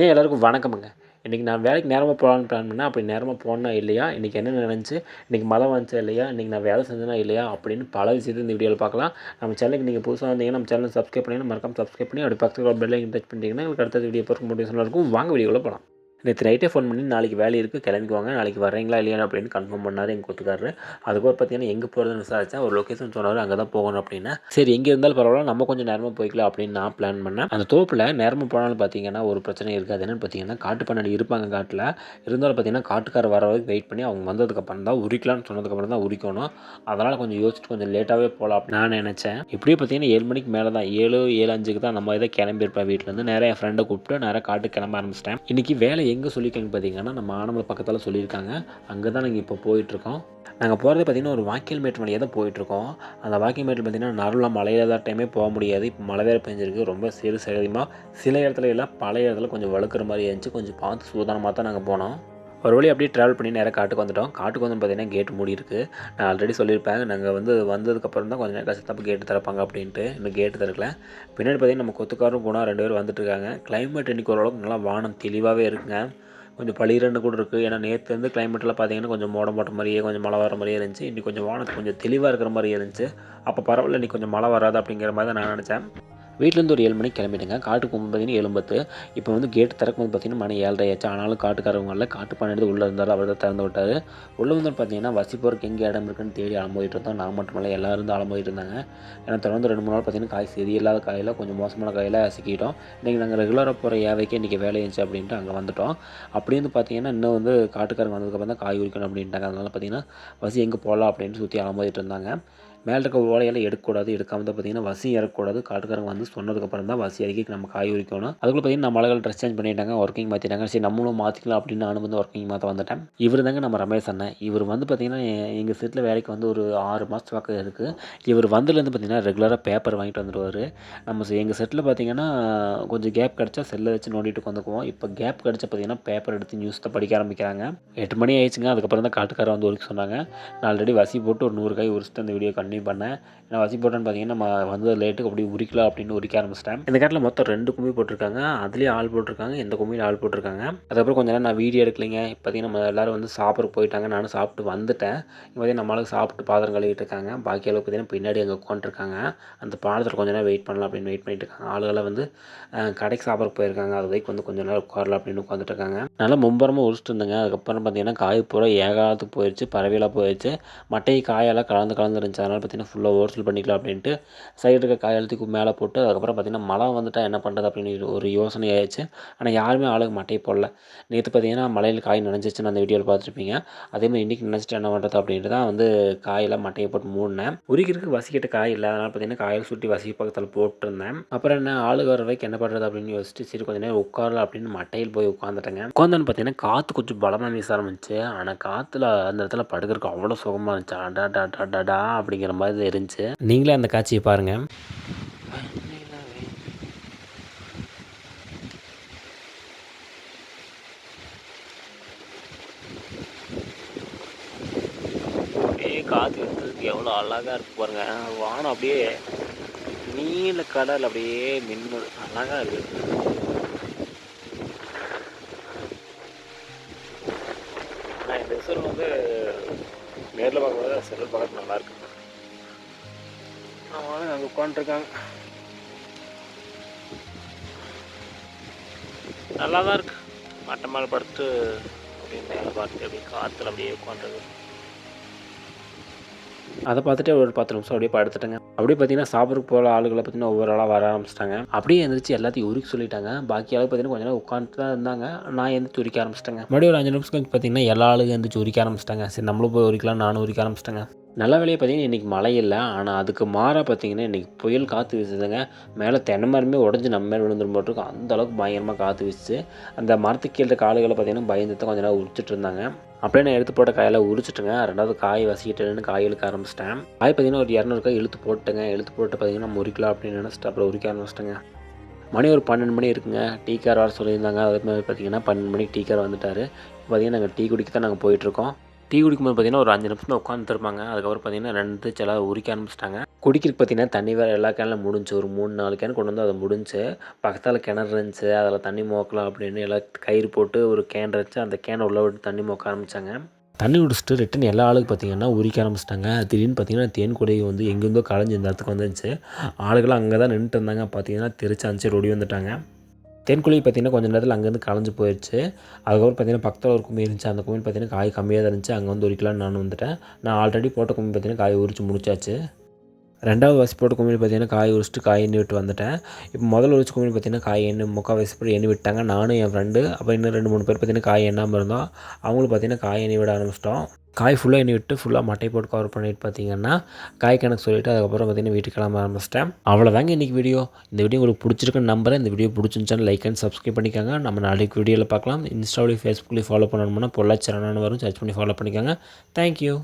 ஏன் எல்லாருக்கும் வணக்கமுங்க. இன்றைக்கி நான் வேலைக்கு நேரமாக போகலான்னு பிளான் பண்ணேன் அப்படி நேரமாக போனேனா இல்லையா? இன்றைக்கி என்ன நினச்சி இன்றைக்கி மழை வந்துச்சா இல்லையா? இன்றைக்கி நான் வேலை செஞ்சேனா இல்லையா? அப்படின்னு பல விஷயத்தை இந்த வீடியோவில் பார்க்கலாம். நம்ம சேனலுக்கு நீங்கள் புதுசாக வந்தீங்கன்னா நம்ம சேனல் சப்ஸ்கிரைப் பண்ணி மறக்காம சப்ஸ்கிரைப் பண்ணி அப்படி பக்கத்தில் பெல் டச் பண்ணிட்டீங்கன்னா உங்களுக்கு அடுத்த வீடியோ பார்க்க மோட்டிவேஷனாக இருக்கும். வாங்க வீடியோவில் போகலாம் நேற்று நைட்டே ஃபோன் பண்ணி நாளைக்கு வேலை இருக்குது கிளம்பிக்குவாங்க நாளைக்கு வரீங்களா இல்லையா அப்படின்னு கன்ஃபார்ம் பண்ணார் எங்கள் கூத்துக்காரரு. அதுக்கப்புறம் பார்த்தீங்கன்னா எங்கே போகிறதுன்னு விசாரிச்சேன். ஒரு லொக்கேஷன் சொன்னார் அங்கே தான் போகணும் அப்படின்னா. சரி எங்கே இருந்தாலும் பரவாயில்ல நம்ம கொஞ்சம் நேரமாக போய்க்கலாம் அப்படின்னு நான் பிளான் பண்ணேன். அந்த தோப்பில் நேரமாக போனாலும் பார்த்தீங்கன்னா ஒரு பிரச்சனை இருக்காது. என்னென்னு பார்த்தீங்கன்னா காட்டு பண்ணாடி இருப்பாங்க காட்டில். இருந்தாலும் பார்த்தீங்கன்னா காட்டுக்கார வர வரைக்கும் வெயிட் பண்ணி அவங்க வந்ததுக்கப்புறம் தான் உரிக்கலாம்னு சொன்னதுக்கப்புறம் தான் உரிக்கணும். அதனால் கொஞ்சம் யோசிச்சுட்டு கொஞ்சம் லேட்டாகவே போகலாம் அப்படின்னு நான் நினச்சேன். இப்படியே பார்த்தீங்கன்னா ஏழு மணிக்கு மேலே தான் ஏழு ஏழு அஞ்சுக்கு தான் நம்ம இதை கிளம்பியிருப்பேன் வீட்டிலேருந்து நிறைய என் ஃப்ரெண்டை கூப்பிட்டு நிறைய காட்டுக்கு கிளம்ப ஆரம்பிச்சிட்டேன். இன்றைக்கி வேலை எங்கே சொல்லியிருக்காங்க பார்த்தீங்கன்னா நம்ம ஆனமலை பக்கத்தில் சொல்லியிருக்காங்க. அங்கே தான் நாங்கள் இப்போ போயிட்டுருக்கோம். நாங்கள் போகிறது பார்த்திங்கன்னா ஒரு வாக்கியல் மேட்டு வழியாக தான் போயிட்டுருக்கோம். அந்த வாக்கியல் மேட்டில் பார்த்திங்கன்னா நடுவில் மழையில தான் டைமே போக முடியாது. இப்போ மழை வேறு பெஞ்சிருக்கு. ரொம்ப சிறு சகதியமாக சில இடத்துல எல்லாம் பழைய இடத்துல கொஞ்சம் வழுக்கிற மாதிரி இருந்துச்சு. கொஞ்சம் பார்த்து சூதானமாக தான் நாங்கள் போனோம். ஒரு வழி அப்படியே ட்ராவல் பண்ணி நேராக காட்டுக்கு வந்துட்டோம். காட்டுக்கு வந்து பார்த்தீங்கன்னா கேட் மூடி இருக்குது நான் ஆல்ரெடி சொல்லியிருப்பேன். நாங்கள் வந்து வந்ததுக்கப்புறம் தான் கொஞ்சம் நேரம் தப்பு கேட்டு திறப்பாங்க அப்படின்ட்டு. இன்னும் கேட்டு திறக்கல. பின்னாடி பார்த்தீங்கன்னா நம்ம கொத்துக்காரும் போனால் ரெண்டு பேரும் வந்துட்டு இருக்காங்க. கிளைமேட் இன்றைக்கி ஓரளவுக்கு நல்லா வானம் தெளிவாகவே இருக்குங்க. கொஞ்சம் பளிரன்னு கூட இருக்குது ஏன்னா நேற்று வந்து கிளைமேட்டில் பார்த்தீங்கன்னா கொஞ்சம் மோடம் போட்ட மாதிரியே கொஞ்சம் மழை வர மாதிரியே இருந்துச்சு. இன்றைக்கி கொஞ்சம் வானத்து கொஞ்சம் தெளிவாக இருக்கிற மாதிரியே இருந்துச்சு. அப்போ பரவாயில்ல இன்றைக்கி கொஞ்சம் மழை வராது அப்படிங்கிற மாதிரி தான் நான் நினச்சேன். வீட்டிலேருந்து ஒரு ஏழு மணிக்கு கிளம்பிட்டுங்க. காட்டுக்கு போகும்போது பார்த்தீங்கன்னா எழும்பத்து. இப்போ வந்து கேட் திறக்கும் போது பார்த்தீங்கன்னா மணி ஏழரை ஆச்சு. ஆனாலும் காட்டுக்காரவங்கள காட்டு பண்ணிட்டு உள்ளே இருந்தார் அவர் தான் திறந்து விட்டார். உள்ளே வந்து பார்த்தீங்கன்னா வசி எங்கே இடம் இருக்குன்னு தேடி அலம்போயிட்டு இருந்தோம். நான் மட்டும் இல்லை எல்லாரும் இருந்து அலம்போயிட்டு இருந்தாங்க. ஏன்னா தொடர்ந்து ரெண்டு மூணு நாள் பார்த்தீங்கன்னா காய் சரியில்லாத காயில் கொஞ்சம் மோசமான காயில் சிக்கிட்டோம். இன்றைக்கி நாங்கள் ரெகுலராக போகிற ஏவைக்கே இன்றைக்கி வேலை இருந்துச்சு அப்படின்ட்டு அங்கே வந்துட்டோம். அப்படி வந்து பார்த்தீங்கன்னா இன்னும் வந்து காட்டுக்காரங்க வந்ததுக்கப்புறம் தான் காய் உரிக்கணும் அப்படின்ட்டாங்க. அதனால் பார்த்தீங்கன்னா வசி எங்கே போகலாம் அப்படின்னு சுற்றி அலம்போயிட்டு இருந்தாங்க. மேலே இருக்க ஓலையெல்லாம் எடுக்கக்கூடாது எடுக்காமல் தான் பார்த்தீங்கன்னா வசி இறக்கக்கூடாது காட்டுக்காரங்க வந்து சொன்னதுக்கப்புறம் தான் வசி இறக்கி நம்ம காய் உரிக்கணும். அதுக்குள்ள பார்த்தீங்கன்னா நம்ம அழகாக ட்ரெஸ் சேஞ்ச் பண்ணிட்டாங்க ஒர்க்கிங் மாற்றிட்டாங்க சரி நம்மளும் மாற்றிக்கலாம் அப்படின்னு நானும் வந்து ஒர்க்கிங் மாற்ற வந்துட்டேன். இவர் தாங்க நம்ம ரமேஷ் அண்ணன். இவர் வந்து பார்த்தீங்கன்னா எங்கள் செட்டில் வேலைக்கு வந்து ஒரு ஆறு மாதத்து பக்கம் இருக்குது இவர் வந்ததுலேருந்து பார்த்தீங்கன்னா ரெகுலராக பேப்பர் வாங்கிட்டு வந்துடுவார் நம்ம எங்கள் செட்டில் பார்த்தீங்கன்னா கொஞ்சம் கேப் கிடச்சா செல்லை வச்சு நோண்டிட்டு வந்துக்குவோம் இப்போ கேப் கிடச்சா பார்த்தீங்கன்னா பேப்பர் எடுத்து நியூஸை படிக்க ஆரம்பிக்கிறாங்க. எட்டு மணி ஆயிடுச்சுங்க. அதுக்கப்புறம் தான் காட்டுக்காரர் வந்து உரிக்க சொன்னாங்க. நான் ஆல்ரெடி வசி போட்டு ஒரு நூறு காய் உரிச்சிட்டு அந்த வீடியோ கண்டினியூ பண்ணேன். ஏன்னா வசி போட்டேன்னு பார்த்தீங்கன்னா நம்ம வந்து லேட்டுக்கு அப்படி உரிக்கலாம் அப்படின்னு உரிக்க ஆரம்பிச்சிட்டேன். இந்த காட்டில் மொத்தம் ரெண்டு கும்மி போட்டிருக்காங்க. அதுலேயே ஆள் போட்டிருக்காங்க. இந்த கும்மியில் ஆள் போட்டிருக்காங்க. அதுக்கப்புறம் கொஞ்ச நேரம் நான் வீடியோ எடுக்கலைங்க. இப்போ பார்த்தீங்கன்னா நம்ம எல்லோரும் வந்து சாப்பிட போயிட்டாங்க. நானும் சாப்பிட்டு வந்துட்டேன். இப்போ பார்த்தீங்கன்னா நம்மளுக்கு சாப்பிட்டு பாத்திரம் கழுவிட்டு இருக்காங்க பாக்கி அளவுக்கு பார்த்தீங்கன்னா பின்னாடி அங்கே உட்காந்துருக்காங்க அந்த பாடத்தில் கொஞ்ச நேரம் வெயிட் பண்ணலாம் அப்படின்னு வெயிட் பண்ணிட்டு இருக்காங்க ஆளுகளை வந்து கடைக்கு சாப்பிட போயிருக்காங்க. அது வரைக்கும் வந்து கொஞ்ச நேரம் உட்காரலாம் அப்படின்னு உட்காந்துட்டு இருக்காங்க நல்லா மும்பரமாக உரிச்சிட்டு இருந்தேங்க. அதுக்கப்புறம் பார்த்தீங்கன்னா காய் பூரா ஏகாலத்துக்கு போயிடுச்சு பறவையெல்லாம் போயிடுச்சு மட்டை காயெல்லாம் கலந்து கலந்து இருந்துச்சு. அதனால் பார்த்தீங்கன்னா ஃபுல்லாக ஓர்சல் பண்ணிக்கலாம் அப்படின்ட்டு சைடு இருக்க காய் மேலே போட்டு அதுக்கப்புறம் பார்த்தீங்கன்னா மழை வந்துட்டா என்ன பண்ணுறது அப்படின்னு ஒரு யோசனை ஆயிடுச்சு. ஆனால் யாருமே ஆளுக்கு மட்டையை போடல. நேற்று பார்த்தீங்கன்னா மழையில் காய் நினைஞ்சிச்சுன்னு அந்த வீடியோவில் பார்த்துருப்பீங்க. அதே மாதிரி இன்றைக்கி நினச்சிட்டு என்ன பண்ணுறது அப்படின்ட்டு தான் வந்து காயெல்லாம் மட்டையை போட்டு மூடினேன். உரிக்கிறதுக்கு வசிக்கிட்ட காய் இல்லை அதனால் பார்த்தீங்கன்னா காயில் சுட்டி வசி பக்கத்தில் போட்டிருந்தேன். அப்புறம் என்ன ஆளுக்கு வர வரைக்கும் என்ன பண்ணுறது அப்படின்னு யோசிச்சுட்டு சரி கொஞ்சம் நேரம் உட்காரலாம் அப்படின்னு மட்டையில் போய் உட்காந்துட்டேங்க உட்காந்தோன்னு பார்த்தீங்கன்னா காற்று கொஞ்சம் பலமாக வீச ஆரம்பிச்சு. ஆனால் காற்றுல அந்த இடத்துல படுக்கிறதுக்கு அவ்வளோ சுகமாக இருந்துச்சு. அடா டா டா டா அப்படிங்கிற பார்க்குற மாதிரி தான் இருந்துச்சு. நீங்களே அந்த காட்சியை பாருங்கள் அப்படியே காற்று எடுத்ததுக்கு எவ்வளோ அழகாக இருக்கு பாருங்க. வானம் அப்படியே நீல கடல் அப்படியே மின்னல் அழகாக இருக்குது ஆனால் இந்த ரிசல்ட் வந்து நேரில் பார்க்கும்போது செல்லில் பார்க்க நல்லாயிருக்கு அவன் அங்கே உட்காந்துருக்காங்க நல்லா தான் இருக்கு. மட்டை மேலே படுத்து அப்படியே மேலே பார்த்து அப்படியே காற்றுல அப்படியே உட்காந்துருக்கு அதை பார்த்துட்டு ஒரு பத்து நிமிஷம் அப்படியே படுத்துட்டேங்க. அப்படியே பார்த்தீங்கன்னா சாப்பிட்றதுக்கு போகிற ஆளுகளை பார்த்தீங்கன்னா ஒவ்வொரு ஆளாக வர ஆரம்பிச்சிட்டாங்க. அப்படியே எந்திரிச்சு எல்லாத்தையும் உரிக்க சொல்லிட்டாங்க. பாக்கி ஆளுக்கு பார்த்தீங்கன்னா கொஞ்ச நேரம் உட்காந்துட்டு தான் இருந்தாங்க. நான் எந்திரிச்சு உரிக்க ஆரம்பிச்சிட்டேங்க. மறுபடியும் ஒரு அஞ்சு நிமிஷம் கழிச்சு பார்த்தீங்கன்னா எல்லா ஆளுங்க எந்திரிச்சு உரிக்க ஆரம்பிச்சிட்டாங்க. சரி நம்மளும் போய் உரிக்கலாம் நானும் உரிக்க ஆரம்பிச்சிட்டேங்க. நல்ல வேலையை பார்த்தீங்கன்னா இன்றைக்கி மழை இல்லை. ஆனால் அதுக்கு மாறாக பார்த்தீங்கன்னா இன்றைக்கி புயல் காற்று வீசுதுங்க. மேலே தென்னை மரமே உடஞ்சி நம்ம மேலே விழுந்துரும் போட்டிருக்கோம் அந்த அளவுக்கு பயங்கரமாக காற்று வீசுச்சு. அந்த மரத்துக்கு கீழே காலுகளை பார்த்தீங்கன்னா பயந்து கொஞ்சம் கொஞ்ச நேரம் உரிச்சிட்டு இருந்தாங்க. அப்படியே நான் எடுத்து போட்ட காயெல்லாம் உரிச்சிட்டுங்க. ரெண்டாவது காய் வசிக்கிட்டேன்னு காய் இழுக்க ஆரம்பிச்சிட்டேன். காய் பார்த்தீங்கன்னா ஒரு இரநூறுக்கா இழுத்து போட்டுங்க இழுத்து போட்டு பார்த்தீங்கன்னா முறிக்கலாம் அப்படின்னு நினச்சிட்டு அப்புறம் உரிக்க ஆரம்பிச்சிட்டேங்க. மணி ஒரு பன்னெண்டு மணி இருக்குங்க. டீ கார் வர சொல்லியிருந்தாங்க. அதே மாதிரி பார்த்தீங்கன்னா பன்னெண்டு மணிக்கு டீ கார் வந்துட்டார். பார்த்தீங்கன்னா நாங்கள் டீ குடிக்க தான் நாங்கள் போயிட்டுருக்கோம் டீ குடிக்கும்போது பார்த்தீங்கன்னா ஒரு அஞ்சு நிமிஷம் தான் உட்காந்துருப்பாங்க அதுக்கப்புறம் பார்த்தீங்கன்னா ரெண்டு சில உரிக்க ஆரம்பிச்சிட்டாங்க. குடிக்கிறதுக்கு பார்த்தீங்கன்னா தண்ணி வேறு எல்லா கேனில் முடிஞ்சு ஒரு மூணு நாலு கேன் கொண்டு வந்து அதை முடிஞ்சு பக்கத்தில் கிணறு இருந்துச்சு அதில் தண்ணி மோக்கலாம் அப்படின்னு எல்லாம் கயிறு போட்டு ஒரு கேன் இருந்துச்சு அந்த கேனை உள்ள விட்டு தண்ணி மோக்க ஆரம்பித்தாங்க தண்ணி குடிச்சிட்டு ரிட்டன் எல்லா ஆளுக்கு பார்த்தீங்கன்னா உரிக்க ஆரம்பிச்சிட்டாங்க. திடீர்னு பார்த்தீங்கன்னா தேன் கொடி வந்து எங்கேருந்தோ களைஞ்சு இந்த இடத்துக்கு வந்துருந்துச்சு. ஆளுகளும் அங்கே தான் நின்றுட்டு இருந்தாங்க. பார்த்தீங்கன்னா திருச்சி அஞ்சு ஓடி வந்துட்டாங்க. தென்குழி பார்த்தீங்கன்னா கொஞ்சம் நேரத்தில் அங்கேருந்து களைஞ்சு போயிடுச்சு அதுக்கப்புறம் பார்த்தீங்கன்னா பக்கத்தில் ஒரு கும்மி இருந்துச்சு. அந்த கும்மி பார்த்தீங்கன்னா காய் கம்மியாக தான் இருந்துச்சு. அங்கே வந்து உரிக்கலாம்னு நான் வந்துட்டேன். நான் ஆல்ரெடி போட்ட கும்மி பார்த்தீங்கன்னா காய் உரிச்சு முடிச்சாச்சு. ரெண்டாவது வாசி போட்ட கும்மியில் பார்த்தீங்கன்னா காய் உரிச்சிட்டு காய் எண்ணி விட்டு வந்துட்டேன். இப்போ முதல்ல உரிச்சு கும்மியில் பார்த்தீங்கன்னா காய் எண்ணி முக்கால் வயசு போட்டு எண்ணி விட்டாங்க. நானும் என் ஃப்ரெண்டு அப்போ இன்னும் ரெண்டு மூணு பேர் பார்த்தீங்கன்னா காய் எண்ணாமல் இருந்தோம். அவங்களும் பார்த்தீங்கன்னா காய் எண்ணி விட ஆரம்பிச்சிட்டோம். காய் ஃபுல்லாக எண்ணி விட்டு ஃபுல்லாக மட்டை போட்டு கவர் பண்ணிட்டு பார்த்தீங்கன்னா காய் கணக்கு சொல்லிவிட்டு அதுக்கப்புறம் பார்த்தீங்கன்னா வீட்டுக்கு கிளம்ப ஆரம்பிச்சிட்டேன். அவ்வளோதாங்க இன்றைக்கி வீடியோ இந்த வீடியோ உங்களுக்கு பிடிச்சிருக்குன்னு நம்புறேன். இந்த வீடியோ பிடிச்சிருந்துச்சாலும் லைக் அண்ட் சப்ஸ்கிரைப் பண்ணிக்கோங்க. நம்ம நாளைக்கு வீடியோவில் பார்க்கலாம். இன்ஸ்டாவிலையும் ஃபேஸ்புக்லேயும் ஃபாலோ பண்ணணும்னா பொள்ளாச்சி வரும். சர்ச் பண்ணி ஃபாலோ பண்ணிக்கோங்க. தேங்க்யூ